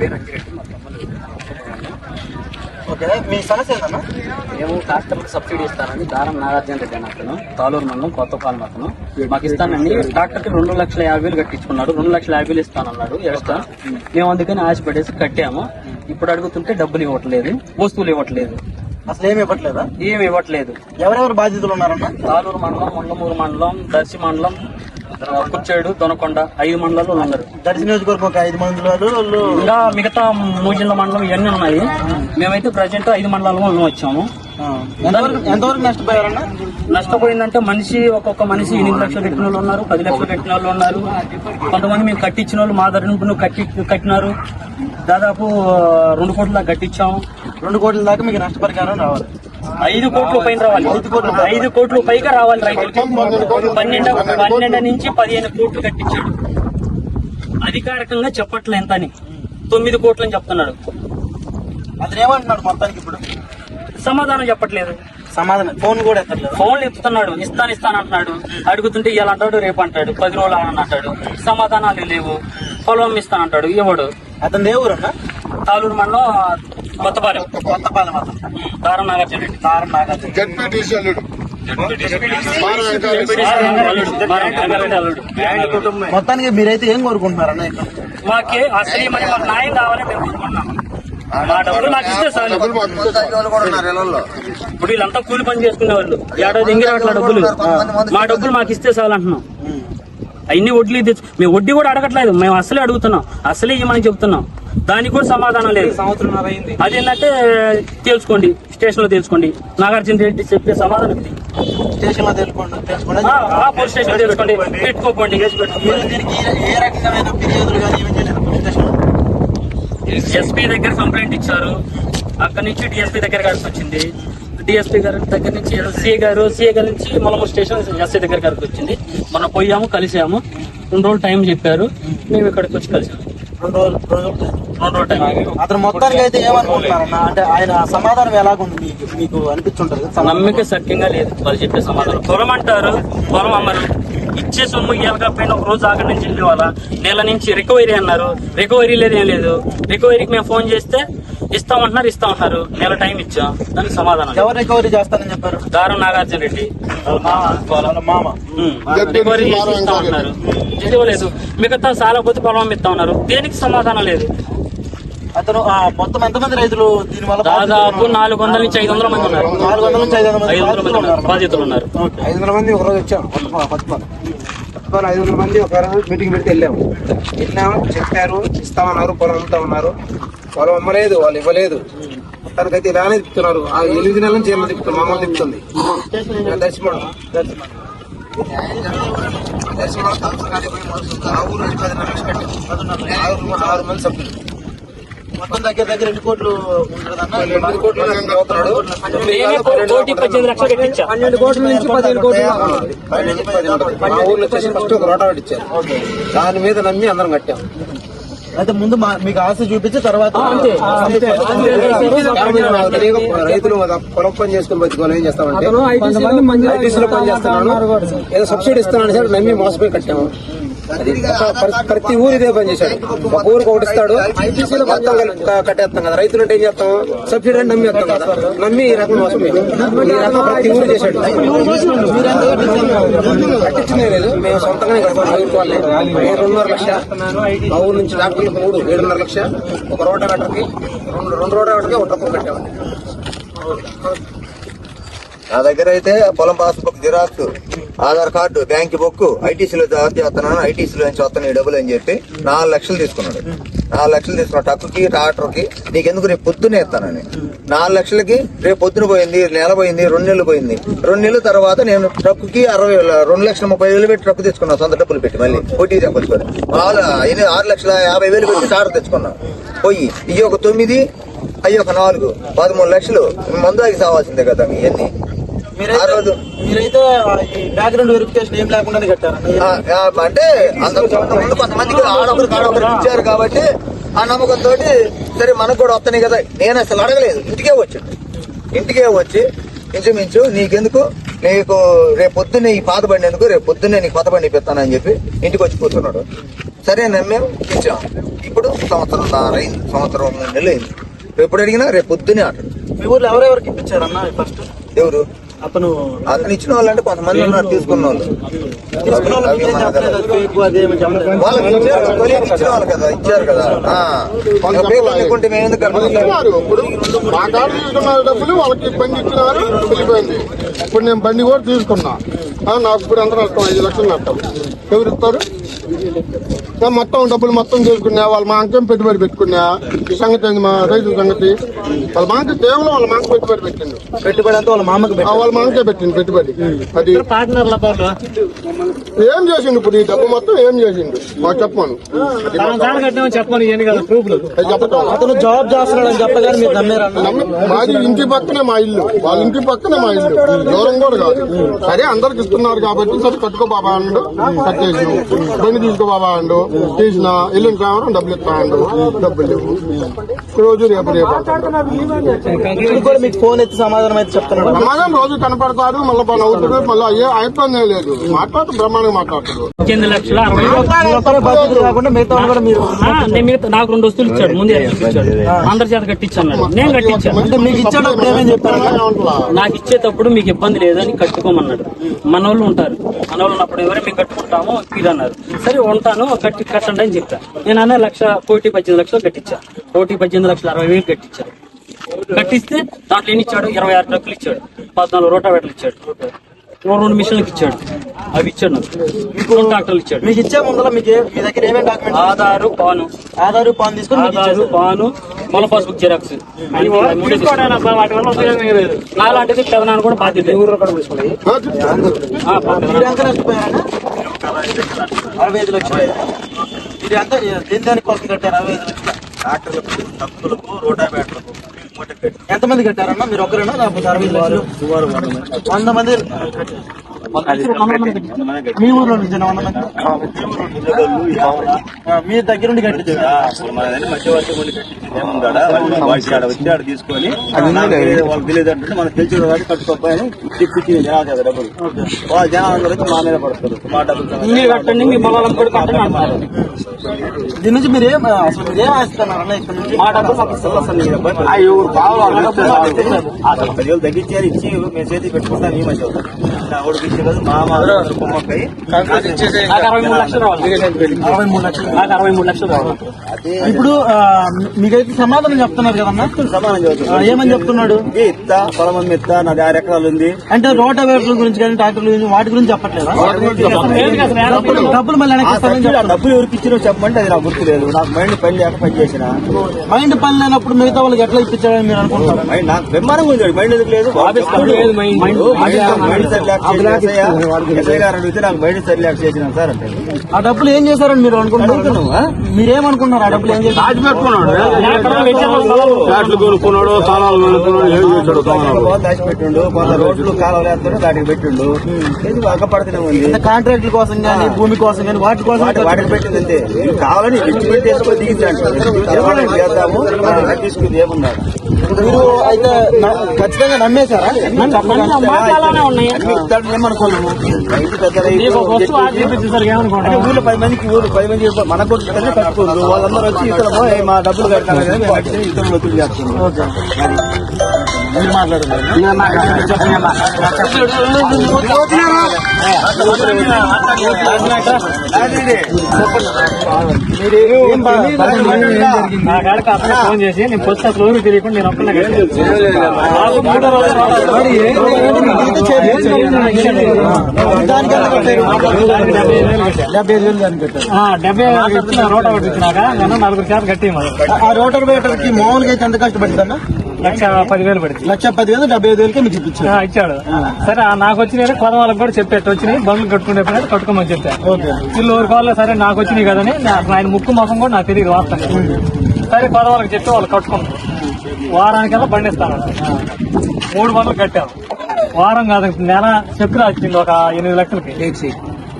పేరు ఓకే మీ సమస్య ఏంటన్నా? మేము ట్రాక్టర్లకు సబ్సిడీ ఇస్తానని దారం నాగార్జున రెడ్డి అని అతను తాలూరు మండలం కొత్తపాలెం అతను. మాకు ఇస్తానని ట్రాక్టర్కి రెండు లక్షల యాభై వేలు కట్టించుకున్నాడు రెండు లక్షల యాభై వేలు ఇస్తానన్నాడు ఎక్స్ట్రా. మేము అందుకని ఆశపడేసి కట్టాము. ఇప్పుడు అడుగుతుంటే డబ్బులు ఇవ్వట్లేదు వస్తువులు ఇవ్వట్లేదు. అసలు ఏమి ఇవ్వట్లేదా? ఏమి ఇవ్వట్లేదు. ఎవరెవరు బాధితులు ఉన్నారన్నా? తాలూరు మండలం ముండమూరు మండలం దర్శి మండలం ఆ, కుచ్చేడు దొనకొండ ఐదు మండలాలు ఉన్నారు. దర్శి నియోజకవర్గం ఒక ఐదు వాళ్ళు ఇంకా మిగతా మూజిల్ల మండలం ఇవన్నీ ఉన్నాయి. మేమైతే ప్రజెంట్ ఐదు మండలంలో వచ్చాము. ఎంతవరకు నష్టపోయారన్నా? నష్టపోయిందంటే మనిషి ఒక్కొక్క మనిషి ఎనిమిది లక్షలు కట్టిన వాళ్ళు ఉన్నారు పది లక్షలు కట్టిన వాళ్ళు ఉన్నారు. కొంతమంది మేము కట్టించిన వాళ్ళు మా ధర కట్టి కట్టినారు. దాదాపు రెండు కోట్ల దాకా కట్టించాము రెండు కోట్ల దాకా మీకు నష్టపరిహారం రావాలి. ఐదు కోట్లు పైన రావాలి. ఐదు కోట్లు పైగా రావాలి రైతులకి పన్నెండు పన్నెండు నుంచి పదిహేను కోట్లు కట్టించాడు. అధికారికంగా చెప్పట్లే ఎంత అని. తొమ్మిది కోట్లు అని చెప్తున్నాడు. అతను ఏమంటున్నాడు మొత్తానికి ఇప్పుడు? సమాధానం చెప్పట్లేదు. సమాధానం. ఫోన్ కూడా ఎత్తట్లేదు. ఫోన్లు ఎత్తుతున్నాడు. ఇస్తాను ఇస్తాను అంటున్నాడు. అడుగుతుంటే ఇలా అంటాడు రేపు అంటాడు. పది రోజులు అని అంటాడు. సమాధానాలు లేవు. పొలం ఇస్తాను అంటాడు. ఇవ్వడు. అతను ఏ ఊరన్నా తాలూరు మండలం కొత్తపాలెం కొత్తపాలెం అతను దారం నాగార్జున రెడ్డి తారం నాగార్జున జడ్పీటీసీ అల్లుడు. అల్లుడు, మా నాగారెడ్డి అల్లుడు. మొత్తానికి మీరైతే ఏం కోరుకుంటున్నారన్న ఇక్కడ? మాకే అసలు మరి మాకు న్యాయం కావాలని మేము కోరుకుంటున్నాం. మా డబ్బులు నాకు ఇస్తే చాలు. ఇప్పుడు వీళ్ళంతా కూలి పని చేసుకునే వాళ్ళు. ఏడాది ఎంగిరి అట్లా డబ్బులు. మా డబ్బులు మాకు ఇస్తే చాలు అంటున్నాం. అన్ని వడ్లు తెచ్చు మేము వడ్డీ కూడా అడగట్లేదు. మేము అసలే అడుగుతున్నాం. అసలే ఇవ్వమని చెప్తున్నాం. దానికి కూడా సమాధానం లేదు. అదేంటంటే తెలుసుకోండి స్టేషన్లో తెలుసుకోండి. నాగార్జున రెడ్డి చెప్పే సమాధానం ఇది. స్టేషన్లో తెలుసుకోండి. పోలీస్ స్టేషన్ తెలుసుకోండి. పెట్టుకోకండి మీరు దీనికి ఏ- ఏ రకమైన ఫిర్యాదులు కానీ ఏమీ చేయలేదు పోలీస్ స్టేషన్ ఎస్పీ దగ్గర కంప్లైంట్ ఇచ్చారు. అక్కడి నుంచి డిఎస్పీ దగ్గర గారికి వచ్చింది. డిఎస్పీ గారి దగ్గర నుంచి సిఏ గారు సిఏ గారి నుంచి మొలమూరు స్టేషన్ ఎస్ఐ దగ్గర గారికి వచ్చింది. మనం పోయాము కలిసాము రెండు రోజులు టైం చెప్పారు. మేము ఇక్కడికి వచ్చి కలిసాము రెండు రోజులు రోజులు అతను మొత్తానికి అయితే ఏమనుకుంటున్నారన్న? అంటే ఆయన సమాధానం ఎలాగుంది మీకు? మీకు అనిపించుంటది నమ్మిక సత్యంగా లేదు వాళ్ళు చెప్పే సమాధానం. పొలం అంటారు పొలం అమ్మరు ఇచ్చే సొమ్ము ఇవ్వకపోయినా ఒక రోజు ఆఖరి నుంచి వెళ్ళి వాళ్ళ నెల నుంచి రికవరీ అన్నారు. రికవరీ లేదు ఏం లేదు. రికవరీకి మేము ఫోన్ చేస్తే ఇస్తామంటున్నారు ఇస్తామంటున్నారు. నెల టైం ఇచ్చాం. దానికి సమాధానం లేదు. ఎవరు రికవరీ చేస్తానని చెప్పారు? దారం నాగార్జున రెడ్డి. మామ. రికవరీ చేసి ఇస్తామన్నారు ఇవ్వలేదు. మిగతా సాలపోతే పొలం ఇస్తామన్నారు. దేనికి సమాధానం లేదు? అతను మొత్తం ఎంతమంది రైతులు దీని వల్ల దాదాపు నాలుగు వందల నుంచి ఐదు వందల మంది ఉన్నారు. నాలుగు వందల నుంచి ఐదు వందల మంది బాధితులు ఉన్నారు. ఐదు వందల మంది ఒకరోజు వచ్చాం కొత్తపాలెం కొత్తపాలెం కొత్తపాలెం ఐదు వందల మంది ఒక రోజు మీటింగ్ పెడితే వెళ్ళాము. వెళ్ళాము చెప్పారు ఇస్తామన్నారు పొలం అమ్ముతా ఉన్నారు. పొలం అమ్మలేదు వాళ్ళు ఇవ్వలేదు. మొత్తానికైతే ఇలానే తిప్పుతున్నారు. ఆ ఎనిమిది నెలల నుంచి ఏమో తిప్పుతుంది? మమ్మల్ని తిప్పుతుంది. దర్శనం దర్శనం ఆ ఊరు కట్టి ఆరు మంది సభ్యులు. మొత్తం దగ్గర దగ్గర ఎన్ని కోట్లు కోటి పద్దెనిమిది లక్షలు కట్టించా పన్నెండు కోట్ల నుంచి పదిహేను కోట్లు మా ఊర్లో వచ్చేసి ఫస్ట్ ఒక రోటావట్ ఇచ్చారు దాని మీద నమ్మి అందరం కట్టాం అయితే ముందు మీకు ఆశ చూపించి తర్వాత రైతులు పొలం పని చేసుకుని బతుకోవాలి ఏం చేస్తామంటే ఐటీసీలో పని చేస్తున్నాను ఏదో సబ్సిడీ ఇస్తున్నాను సార్ నమ్మి మోసపోయి కట్టాము ప్రతి ఊరు ఇదే పని చేశాడు. ఒక ఊరికి ఒకటి ఇస్తాడు. మొత్తం కట్టేస్తాం కదా. రైతులు అంటే ఏం చేస్తాం? సబ్సిడీ అని నమ్మి వస్తాం కదా. నమ్మి ఈ రకం మోసపోయాం ఈ రకం ప్రతి ఊరు చేశాడు. కట్టించిందే లేదు. మేము సొంతంగానే కడతాం. మేము రెండున్నర లక్ష. మా ఊరు నుంచి డాక్టర్లకు మూడు ఏడున్నర లక్ష. ఒక రోటా గట్టకి రెండు రెండు రోటా గట్టకి ఒక ట్రక్కు కట్టామండి నా దగ్గర అయితే పొలం passbook xerox Aadhaar card bank book ఐటీసీలో job చేస్తున్నాను. ఐటీసీలో నుంచి వస్తున్నాయి ఈ డబ్బులు అని చెప్పి నాలుగు లక్షలు తీసుకున్నాడు. నాలుగు లక్షలు తీసుకున్నాడు ట్రక్కుకి ట్రాక్టర్కి నీకెందుకు రేపు పొద్దునే ఇస్తానని నాలుగు లక్షలకి రేపు పొద్దున పోయింది నెల పోయింది రెండు నెలలు పోయింది. రెండు నెలల తర్వాత నేను ట్రక్కుకి అరవై వేల- రెండు లక్షల ముప్పై వేలు పెట్టి ట్రక్ తెచ్చుకున్నాను సొంత డబ్బులు పెట్టి మళ్ళీ. వడ్డీ తెప్పించుకొని మామూలు ఆరు లక్షల యాభై వేలు పెట్టి ట్రాక్టర్ తెచ్చుకున్నాను పోయి ఇవి ఒక తొమ్మిది అయ్యి ఒక నాలుగు పదమూడు లక్షలు మందు ఆగి సావాల్సిందే కదా ఇవన్నీ. మీరైతే బ్యాక్గ్రౌండ్ వెరిఫికేషన్ ఏం లేకుండానే కట్టారు? అంటే ముందు కొంతమందికి ఆడొకరు కాడొకరు ఇచ్చారు కాబట్టి ఆ నమ్మకంతో సరే మనకు కూడా వస్తున్నాయి కదా. నేను అసలు అడగలేదు. ఇంటికే వచ్చాడు ఇంటికే వచ్చి ఇంచుమించు నీకెందుకు? నీకు రేపు పొద్దున్నే ఈ పాత బండి ఎందుకు? రేపు పొద్దున్నే నీకు కొత్త బండి ఇప్పిస్తానని చెప్పి ఇంటికి వచ్చి కూర్చున్నాడు. సరే నమ్మేం ఇచ్చాం. ఇప్పుడు సంవత్సరం అయింది సంవత్సరం మూడు నెలలు అయింది. ఎప్పుడు అడిగినా రేపు పొద్దునే అంటాడు మీ ఊర్లో ఎవరెవరికి ఇప్పించారన్న ఫస్ట్ ఎవరు? అతను అతను ఇచ్చిన వాళ్ళంటే కొంతమంది ఉన్నారు తీసుకున్న వాళ్ళు. ఇచ్చిన వాళ్ళు కదా ఇచ్చారు కదా. ఆ. ఇంకా పేపర్ లేకుంటే మేము ఎందుకు ఇప్పుడు మా డబ్బులు వాళ్ళకి బండి ఇచ్చినారు వెళ్ళిపోయింది. ఇప్పుడు నేను బండి కూడా తీసుకున్నా. నాకు ఇప్పుడు ఎంత నష్టం ఐదు లక్షలు నష్టం. ఎవరు ఇస్తారు? మొత్తం డబ్బులు మొత్తం తీసుకున్నా వాళ్ళ మా అంకెం పెట్టుబడి పెట్టుకున్నా. ఈ సంగతి ఏంది మా రైతుల సంగతి? వాళ్ళ మాంక కేవలం వాళ్ళ మాంక పెట్టుబడి పెట్టిండు. పెట్టుబడి అంతా వాళ్ళ మామకి. వాళ్ళ మాంకే పెట్టింది పెట్టుబడి. అది ఏం చేసిండు ఇప్పుడు ఈ డబ్బు మొత్తం? ఏం చేసిండు? మాకు చెప్పాను అతను జాబ్ చేస్తున్నాడు అని చెప్పగానే మీరు మాది ఇంటి పక్కనే మా ఇల్లు. వాళ్ళ ఇంటి పక్కనే మా ఇల్లు. దూరం కూడా కాదు. సరే అందరికి ఇస్తున్నారు కాబట్టి సరే కట్టుకో బాబా అండు కట్టేసి బండి తీసుకో బాబా అండు తీసిన వెళ్ళిన కావడం డబ్బులు ఇస్తా అండు. డబ్బులు లేవు. రోజు రేపు రేపు అంటాడు. ఇప్పుడు కూడా మీకు ఫోన్ ఎత్తి సమాధానం అయితే చెప్తున్నాడు. సమాజం రోజు కనపడతారు మళ్ళీ పని అవుతుంది మళ్ళీ అయ్యే అయిపోయిందే లేదు. మాట్లాడుతూ బ్రహ్మాండంగా ఎనిమిది లక్షల మిగతా వాళ్ళు మిగతా నాకు రెండు వస్తువులు ఇచ్చాడు ముందే ఇచ్చాడు. అందరి చేత కట్టించాను నేను. కట్టించాను. నాకు ఇచ్చేటప్పుడు మీకు ఇబ్బంది లేదని కట్టుకోమన్నాడు. మన వాళ్ళు ఉంటారు. మన వాళ్ళు ఉన్నప్పుడు ఎవరు మేము కట్టుకుంటాము ఇది అన్నారు. సరే ఉంటాను కట్టి కట్టండి అని చెప్పా. నేను అనే లక్ష కోటి పద్దెనిమిది లక్షలు కట్టించా. కోటి పద్దెనిమిది లక్షల అరవై వేలు కట్టించాను కట్టిస్తే దాంట్లో ఎన్ని ఇచ్చాడు? ఇరవై ఆరు ట్రక్కులు ఇచ్చాడు. పద్నాలుగు రోటావేటర్లు ఇచ్చాడు. రెండు మిషన్లకు ఇచ్చాడు. అవి ఇచ్చాడు నాకు. మీకు రెండు ట్రాక్టర్లు ఇచ్చాడు. మీకు ఇచ్చే ముందర మీకు మీ దగ్గర ఏమేమి document Aadhaar PAN. Aadhaar PAN తీసుకొని మీకు ఆధారు. పాను మొల పాస్బుక్ జిరాక్స్. నాలాంటిది పెదనాన్న కూడా బాధ్యత ఎంత నష్టపోయారన్న అరవై ఐదు లక్షలు. మీరు ఎంత దేని దానికి కొరకు కట్టారు? అరవై ఐదు లక్షలు. ట్రాక్టర్లకు ట్రక్కులకు రోటావేటర్లకు మూటకి కట్టి ఎంతమంది కట్టారన్న? మీరు ఒకరేనా లేకపోతే అరవై లక్షలు? వంద మంది. మీ ఊర్లో నుంచి వంద మంది? మీ దగ్గర నుండి కట్టించారు మధ్యవర్తి ఏముందాడా వాడికి ఆడ వచ్చి ఆడ తీసుకొని వాళ్ళకి తెలియదు అంటే మనకు తెలిసిన కాబట్టి కట్టుకోపోయాను తిప్పించింది జనాలు కదా డబ్బులు. వాళ్ళ జనాలు అందరూ వచ్చి మా మీద పడతారు మా డబ్బులు సంగతి. మీరు కట్టండి మీ పొలాలకు కూడా కట్టండి అంటున్నారు. దీని నుంచి మీరు ఏం అసలు మీరు ఏం ఆశిస్తున్నారన్న ఇక్కడ నుంచి? మా డబ్బు మాకు ఇస్తారు. అసలు నీ డబ్బు. అసలు పదివేలు తగ్గించారు ఇచ్చి మేము చేతి పెట్టుకుంటాం ఈ మధ్య నా ఊడికి ఇచ్చే కదా మా మా కుమ్మక్కై నాకు అరవై మూడు లక్షలు రావాలి. అరవై మూడు లక్షలు నాకు అరవై మూడు లక్షలు రావాలి. ఇప్పుడు ఆ, మీకైతే సమాధానం చెప్తున్నారు కదన్నా? ఆ, చదువుతుంది ఏమని చెప్తున్నాడు? ఇత్త పొలం ఇత్త నాది ఆరు ఎకరాలు ఉంది. అంటే రోటావేటర్ల గురించి కానీ ట్రాక్టర్ల గురించి వాటి గురించి చెప్పట్లేదా? డబ్బులు మళ్ళీ. డబ్బులు ఎవరికి ఇచ్చినో చెప్పమంటే అది నాకు గుర్తులేదు నాకు మైండ్ పని లేక పని చేసిన. మైండ్ పని లేనప్పుడు మిగతా వాళ్ళకి ఎట్లా ఇప్పించాలని మీరు అనుకుంటారు మైండ్ నాకు బ్రహ్మాండంగా ఉంది మైండ్ ఎందుకు లేదు? మైండ్. సరిలేక గారు అడిగితే నాకు మైండ్ సరిలేక చేసిన సార్ అంటే ఆ డబ్బులు ఏం చేశారని మీరు అనుకుంటున్నారు? మీరేమనుకున్నారు ఆ డబ్బులు ఏం చేశారు? ఫ్లాట్లు కొనుక్కున్నాడు స్థలాలు కొనుక్కున్నాడు ఏం చేశాడు దాచిపెట్టిండు కొంత రోడ్లు కాలువలు వేస్తాడు దాటికి పెట్టిండు. ఇది ఉంది? అంటే కాంట్రాక్టుల కోసం కానీ భూమి కోసం కానీ వాటి కోసం వాటి వాటికి పెట్టింది అంతే. కావాలని పెట్టేసుకొని దిగించాడు చేద్దాము తీసుకుంది ఏముందా మీరు అయితే ఖచ్చితంగా నమ్మేశారా? ఏమనుకోలేము. ఊర్లో పది మందికి ఊరు పది మంది మన కొట్టుకుంటే కట్టుకోరు వాళ్ళందరూ వచ్చి ఇతరులు "ఏయ్, మా డబ్బులు కట్టాలి ఒత్తిడి చేస్తున్నారు మీరు అతను ఫోన్ చేసి నేను అసలు ఊరికి తెలియకుండా నేను ఒక్కనే. డెబ్బై ఐదు వేలు దానికి కట్టారు ఆ, డెబ్బై ఐదు ఇచ్చిన రోట ఒకటి ఇచ్చినాక నేను నలుగురు చేత కట్టి రోటర్ వేటర్కి మామూలుగా అయితే ఎంత కష్టపడుతుందన్న లక్ష పదివేలు పడింది. లక్ష పదివేలు డెబ్బై ఐదు వేలకే మీకు ఇప్పించారు. ఆ, ఇచ్చాడు. సరే నాకు వచ్చినాయి కొత్త వాళ్ళకి కూడా చెప్పేట్టు వచ్చినాయి. బండ్లు కట్టుకునే పని కట్టుకోమని చెప్పా ఓకే. వీళ్ళు వాళ్ళు సరే నాకు వచ్చినాయి కదని ఆయన ముక్కు మొఖం కూడా నాకు తెలియదు వాస్తాను సరే కొత్త వాళ్ళకి చెప్పి వాళ్ళు కట్టుకున్నారు. వారానికల్లా బండి ఇస్తాను. మూడు బండ్లు కట్టాము వారం కాదు నెల చెక్ రాసింది ఒక ఎనిమిది లక్షలకి.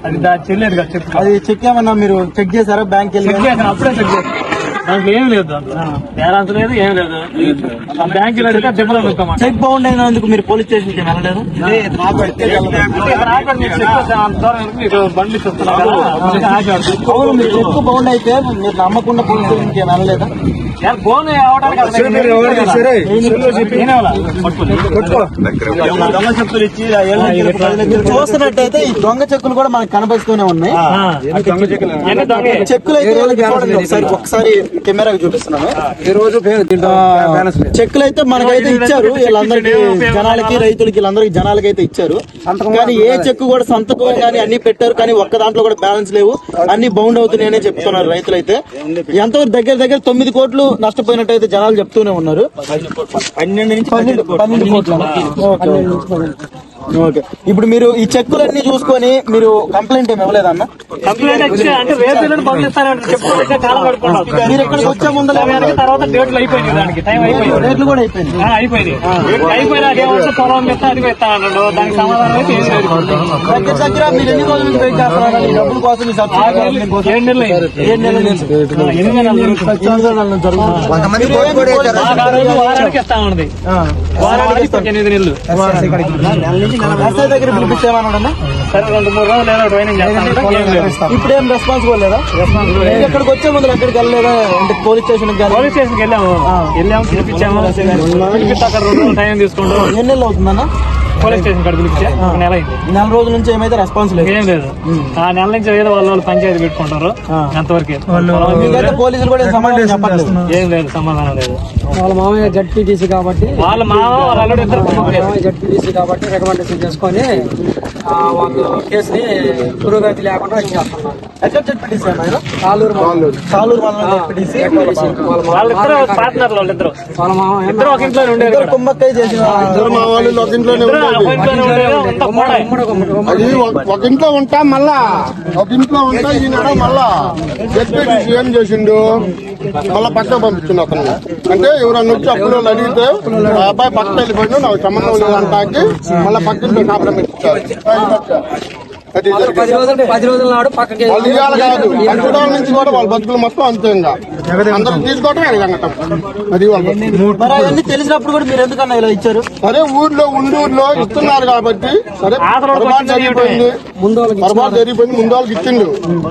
అది దాని చెల్లేదు కదా చెక్ అది చెక్ ఏమన్నా మీరు చెక్ చేశారా? బ్యాంక్ వెళ్ళి అప్పుడే చెక్ చేశాను. దాంట్లో ఏం లేదు దాంట్లో. బ్యాలెన్స్ లేదు ఏం లేదు. ఆ బ్యాంకులో అడిగితే నొక్కమాట చెక్ బౌండ్ అయినందుకు మీరు పోలీస్ స్టేషన్కి వెళ్ళలేదు. బండి చెక్ బౌండ్ అయితే మీరు నమ్మకుండా పోలీస్ స్టేషన్కి వెళ్ళలేదా? ఫోన్ చూస్తున్నట్టయితే ఈ దొంగ చెక్కులు కూడా మనకు కనబడుతూనే ఉన్నాయి. ఆ, ఇవన్నీ దొంగే. చెక్కులు? అయితే ఒకసారి ఒకసారి కెమెరాకి చూపిస్తున్నాను. ఈ రోజు చెక్కులు అయితే మనకైతే ఇచ్చారు వీళ్ళందరికీ జనాలకి రైతులకి వీళ్ళందరికీ జనాలకి అయితే ఇచ్చారు. కానీ ఏ చెక్కు కూడా సంతకం కానీ అన్ని పెట్టారు కానీ ఒక్క దాంట్లో కూడా బ్యాలెన్స్ లేవు. అన్ని బౌండ్ అవుతున్నాయనే చెప్తున్నారు రైతులు అయితే ఎంతవరకు దగ్గర దగ్గర తొమ్మిది కోట్లు నష్టపోయినట్టు అయితే జనాలు చెప్తూనే ఉన్నారు. పన్నెండు నుంచి పన్నెండు పన్నెండు కోట్ల. Okay okay. ఇప్పుడు మీరు ఈ చెక్కులన్నీ చూసుకొని మీరు కంప్లైంట్ ఏమి ఇవ్వలేదన్న కంప్లైంట్ అంటే కాలం పడుకున్నాం మీరు ఎక్కడికి వచ్చే ముందు తర్వాత డేట్లు అయిపోయింది దానికి. టైం అయిపోయింది. రేట్లు కూడా అయిపోయింది ఆ, అయిపోయింది అయిపోయినాక ఏమొస్తే పొలం చెప్తా అది పెడతా అన్నాడు దానికి సమాధానం అయితే ఏం లేదు. దగ్గర దగ్గర మీరు ఎన్ని రోజుల నుంచి వెయిట్ చేస్తున్నారు? ఈ డబ్బుల కోసం? ఏడు నెలలు. ఏడు ఎనిమిది నెలలు కొంతమంది కోర్టు కూడా వేశారు. వారానికి ఇస్తా ఉన్నది. వారానికి నెలలు. ఎస్ఐ దగ్గర పిలిపించేమన్నాడన్నా సరే రెండు మూడు రోజులు ఏదో ట్రైనింగ్ చేస్తాను ఏం లేదు. ఇప్పుడు ఏం రెస్పాన్సిబుల్ లేదా? మీరు ఎక్కడికి వచ్చే ముందు ఎక్కడికి వెళ్ళలేదా? అంటే పోలీస్ స్టేషన్ పోలీస్ స్టేషన్కి వెళ్ళాము. వెళ్ళాము పిలిపించాము. పిలిపిస్తే అక్కడ రెండు రోజులు టైం తీసుకుంటూ ఎన్ని నెలలు అవుతుందన్న? పోలీస్ స్టేషన్ కాడ పిలిపించా ఒక నెల అయింది. నెల రోజుల నుంచి ఏమైతే రెస్పాన్స్ లేదు. ఏం లేదు. ఆ నెల నుంచి ఏదో వాళ్ళ వాళ్ళు పంచాయతీ పెట్టుకుంటారు. అంతవరకే మీకైతే పోలీసులు కూడా సమాధానం చెప్పట్లేదు. ఏం లేదు సమాధానం లేదు. వాళ్ళ మామయ్య జడ్పీటీసీ కాబట్టి వాళ్ళ మామ వాళ్ళ అల్లుడు ఇద్దరు జడ్పీటీసీ కాబట్టి రికమెండేషన్ చేసుకొని ఆ, వాళ్ళు కేసుని పురోగతి లేకుండా చేస్తున్నారు. ఎక్కడ మామయ్య. సాలూరు చెప్పిటీసీ వాళ్ళిద్దరు పార్ట్నర్లు వాళ్ళిద్దరు వాళ్ళ ఇద్దరు. ఒక ఇంట్లోనే ఉండేది కుమ్మక్కై చేసిన ఇద్దరు మా వాళ్ళు ఒక ఇంట్లోనే ఒక అది ఇంట్లో ఉంటా మళ్ళా. ఒక ఇంట్లో ఉంటా ఈనాడు మళ్ళా. చెప్పేసి ఏం చేసిండు. మళ్ళా పక్క పంపించిండు అతను అంటే ఎవరన్నా వచ్చి అప్పుడు అడిగితే ఆ అబ్బాయి పక్క వెళ్ళిపోయిండు నాకు సంబంధం లేదంటాకి మళ్ళా పక్కింట్లో కాపురం పెట్టించారు పది జరిగింది. రోజులు పది రోజుల నాడు పక్కకి వాళ్ళు ఇవ్వాలి కాదు పంచడం నుంచి కూడా వాళ్ళ బతుకులు మొత్తం అంతే ఇంకా అందరూ తీసుకోవటం ఎరగంగటం అది వాళ్ళ తెలిసినప్పుడు కూడా మీరు ఎందుకన్నా ఇలా ఇచ్చారు? సరే ఊర్లో ఉండూరులో ఇస్తున్నారు కాబట్టి సరే పొరపాటు జరిగిపోయింది. ముందు వాళ్ళకి పొరపాటు జరిగిపోయింది ముందు వాళ్ళకి ఇచ్చిండు.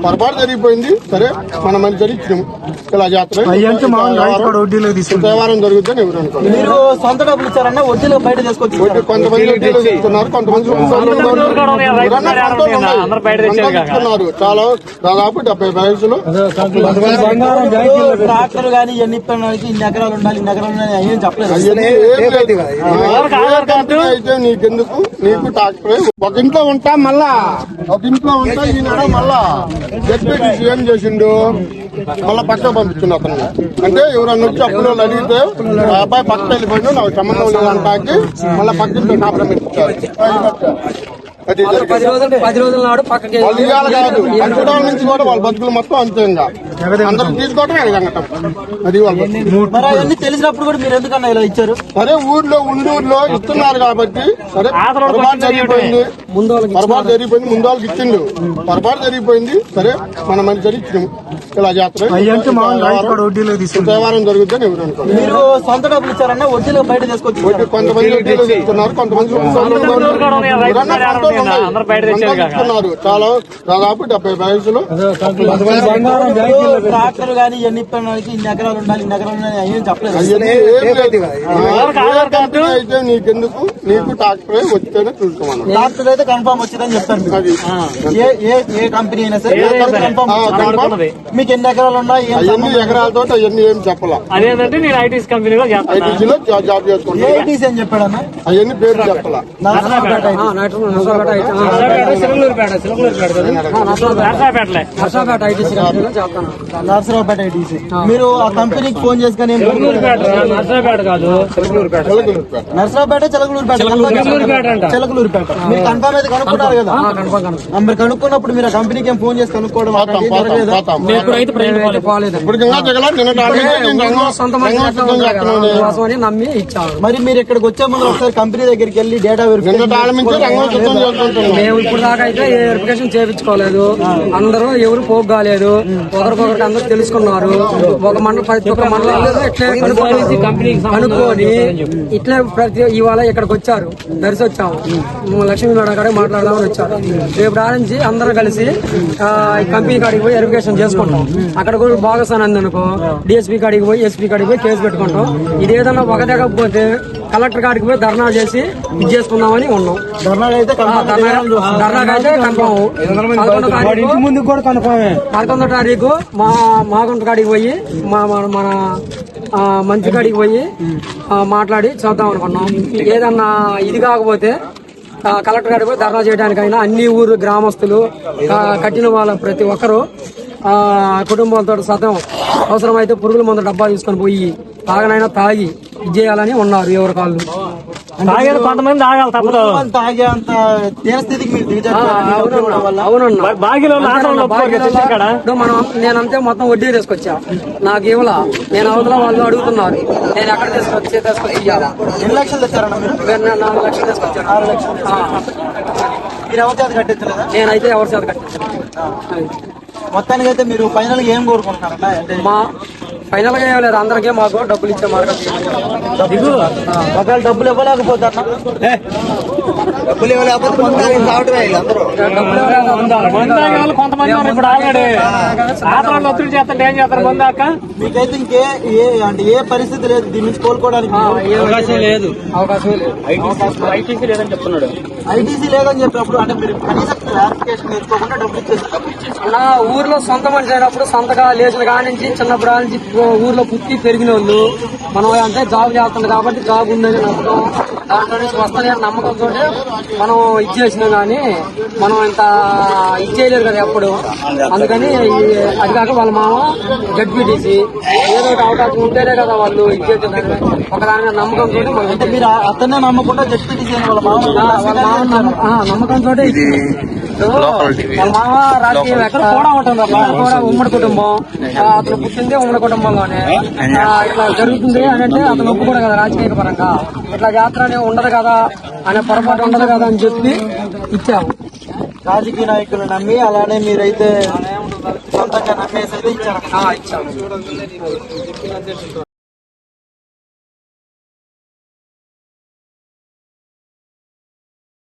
పొరపాటు జరిగిపోయింది సరే మన మంచి జరిగినాం ఇలా జాతర దేవారం జరుగుతుందని ఎవరు మీరు సొంత డబ్బులు ఇచ్చారన్నా వడ్డీలో బయట తీసుకొచ్చి కొంతమంది వడ్డీలు ఇస్తున్నారు కొంతమంది చాలా దాదాపు డెబ్బై వయసులు ట్రాక్టర్ కానీ ఎన్ని ఇన్ని ఎకరాలు ఉండాలి ఇన్ని ఎకరాలు ఉండాలి చెప్పలేదు. అయితే నీకెందుకు? నీకు ట్రాక్టర్ ఒక ఇంట్లో ఉంటా మళ్ళా? ఒక ఇంట్లో ఉంటా ఈనాడు మళ్ళా? జడ్పీటీసీ ఏం చేసిండు. మళ్ళా పక్క పంపించిండు అతను అంటే ఎవరన్నా వచ్చి అప్పుడు వాళ్ళు అడిగితే ఆ అబ్బాయి పక్క వెళ్ళిపోయిండు నాకు సంబంధం లేదంటాకి మళ్ళా పక్కింట్లో కాపురం పెట్టించారు. అది జరిగింది. పది రోజులు నాడు పక్కకి నుంచి కూడా వాళ్ళ బతుకులు మొత్తం అంతే అందరూ తీసుకోవటం అది అవన్నీ తెలిసినప్పుడు కూడా మీరు ఎందుకన్నా ఇలా ఇచ్చారు? సరే ఊర్లో ఉండూరులో ఇస్తున్నారు కాబట్టి సరే పొరపాటు జరిగిపోయింది. ముందు వాళ్ళకి పొరపాటు జరిగిపోయింది ముందు వాళ్ళకి ఇచ్చిండు పొరపాటు జరిగిపోయింది సరే మన మంచి జరిగినాం ఇలా జాతర. దేవారం అనుకోలేదు మీరు సొంత డబ్బులు ఇచ్చారన్నా వడ్డీలో బయట తీసుకొచ్చి కొంతమంది వడ్డీలు ఇస్తున్నారు కొంతమంది చాలా దాదాపు డెబ్బై వయసులు ట్రాక్టర్ కానీ ఎన్ని ఇప్పటికి ఇన్ని ఎకరాలు ఉండాలి ఇన్ని ఎకరాలు ఉండాలి ఏం చెప్పలేదు. ఆధార్ కంపెనీ అయితే నీకెందుకు? నీకు ట్రాక్టర్ వస్తేనే చూసుకోమన్నాడు ట్రాక్టర్ అయితే కన్ఫర్మ్ వచ్చిందని. అది. ఆ. ఏ ఏ ఏ కంపెనీ అయినా సరే. కన్ఫర్మ్. వాడుకున్నది. మీకు ఎన్ని ఎకరాలు ఉన్నాయి సంబంధం? ఎకరాలతో అవన్నీ ఏం చెప్పాల? అదేంటంటే నేను ఐటీస్ కంపెనీలో ఐటీసీలో జాబ్ చేసుకుంటా. ఏఐటీసీ అని చెప్పాడన్నా? అవన్నీ పేరు చెప్పాల. నర్సాపేట ఐటీసీ కంపెనీలో చేస్తాను. నరసరావుపేట ఐటీసీ మీరు ఆ కంపెనీకి ఫోన్ చేసుకొని ఏం కాదు. నరసరావుపేట చిలకలూరుపేట. చిలకలూరుపేట. చిలకలూరుపేట మీరు కన్ఫర్మ్ అయితే కనుక్కున్నారు కదా? ఆ, మీరు కనుక్కున్నప్పుడు మీరు ఆ కంపెనీకి ఏం ఫోన్ చేసి కనుక్కోవడం నమ్మి మరి మీరు ఇక్కడికి వచ్చే ముందు ఒకసారి కంపెనీ దగ్గరికి వెళ్ళి డేటా వెరిఫికేషన్ ప్రారంభించి రంగం సిద్ధం చేస్తుంటున్నాం. మేము ఇప్పుడు దాకా అయితే ఏ వెరిఫికేషన్ చేయించుకోలేదు. అందరూ ఎవరు పోగు కాలేదు. ఒకటి అందరూ తెలుసుకున్నారు. ఒక మండలం ప్రతి ఒక్క మండలంలో ఇట్లా కనుక్కొని ఇట్లా ఇట్లే ప్రతి ఇవాళ ఇక్కడికి వచ్చారు. దర్శి వచ్చాము. లక్ష్మీ మేడం కాడ మాట్లాడదామని వచ్చారు. రేపు నుంచి అందరూ కలిసి ఆ, కంపెనీ కాడికి పోయి వెరిఫికేషన్ చేసుకుంటాం. అక్కడ కూడా బాగా అని అనుకో డిఎస్పీ కాడికి పోయి ఎస్పీ కాడికి పోయి కేసు పెట్టుకుంటాం. ఇది ఏదన్నా ఒక దగ్గకపోతే కలెక్టర్ కాడికి పోయి ధర్నా చేసి ఇది చేసుకుందామని ఉన్నాం. ధర్నా అయితే కన్ఫామ్ పదకొండో తారీఖు ముందు కూడా కన్ఫర్మే పదకొండో తారీఖు మా మాగుంట కాడికి పోయి మా మన- మంచి కాడికి పోయి మాట్లాడి చూద్దాం అనుకున్నాం. ఏదన్నా ఇది కాకపోతే కలెక్టర్ గారికి పోయి ధర్నా చేయడానికైనా అన్ని ఊరు గ్రామస్తులు కట్టిన వాళ్ళ ప్రతి ఒక్కరూ ఆ, కుటుంబాలతో సతం అవసరమైతే పురుగుల మందు డబ్బా తీసుకొని పోయి తాగనైనా తాగి చేయాలని ఉన్నారు ఎవరి కాళ్ళు. కొంతమంది ఆగాలి తప్పదు. కొంతమంది తాగే అంత దీన స్థితికి మీరు అవునన్నా బాగిలో మనం నేనంతే మొత్తం వడ్డీ తీసుకొచ్చా. నాకు ఇవ్వాల. నేను అవతల వాళ్ళు అడుగుతున్నారు. నేను ఎక్కడ తీసుకొచ్చి తీసుకొచ్చి ఇవ్వాలా ఎన్ని లక్షలు తెచ్చారన్న మీరు? నేను నా- నాలుగు లక్షలు తీసుకొచ్చాను. ఆరు లక్షలు. మీరు ఎవరి చేత కట్టించలేదా? నేనైతే ఎవరి చేత కట్టించాను మొత్తానికి అయితే మీరు ఫైనల్గా ఏం కోరుకుంటున్నారన్న? అంటే మా ఫైనల్గా లేదు అందరికీ మాకు డబ్బులు ఇచ్చే మార్గం దిగు ఒకవేళ డబ్బులు ఇవ్వలేకపోతే అన్న డబ్బులు ఇవ్వలేకపోతే కొంతమంది ఉన్నారు ఇప్పుడు ఆల్రెడీ. ఆంధ్రాలో ఒత్తిడి చేస్తుంటే ఏం చేస్తారు అక్క? మీకైతే ఇంకే ఏ అంటే ఏ పరిస్థితి లేదు దీని నుంచి కోలుకోవడానికి అవకాశం లేదు. అవకాశం లేదు. ఐటీసీ లేదని చెప్తున్నాడు. ఐటీసీ లేదని చెప్పినప్పుడు అంటే మీరు కనీసం క్లారిఫికేషన్ నేర్చుకోకుండా డబ్బులు ఇచ్చేస్తారు నా ఊర్లో సొంత మనిషి అయినప్పుడు సొంతగా లేచిన కాడి నుంచి చిన్నప్పుడు నుంచి ఊర్లో పుట్టి పెరిగిన వాళ్ళు మనం అంటే జాబ్ చేస్తుంది కాబట్టి జాబ్ ఉందని నమ్మకం. దాంట్లో నుంచి వస్తుంది అని నమ్మకంతో మనం ఇది చేసినాం కానీ మనం ఇంత ఇది చేయలేదు కదా ఎప్పుడు. అందుకని అది కాక వాళ్ళ మామ జడ్పీటీసీ ఏదో ఒక అవకాశం ఉంటేనే కదా వాళ్ళు ఇది చేసేది ఒక దాని మీద నమ్మకంతో మనం మీరు అతన్నే నమ్మకుండా జడ్పీటీసీ వాళ్ళ మామ వాళ్ళ మామ నమ్మకంతో వాళ్ళ మామ రాజకీయ వ్యక్తి కూడా ఉంటుంది కూడా ఉమ్మడి కుటుంబం. ఆ, అతను పుట్టింది ఉమ్మడి కుటుంబంలోనే. ఆ, ఇట్లా జరుగుతుంది అని అంటే అతను ఒప్పుకోడు కదా రాజకీయ పరంగా. ఇట్లా జాతర అనేది ఉండదు కదా అనే పొరపాటు ఉండదు కదా అని చెప్పి ఇచ్చాము. రాజకీయ నాయకులు నమ్మి అలానే మీరైతే సొంతంగా నమ్మేసి అయితే ఇచ్చారు ఇచ్చాము.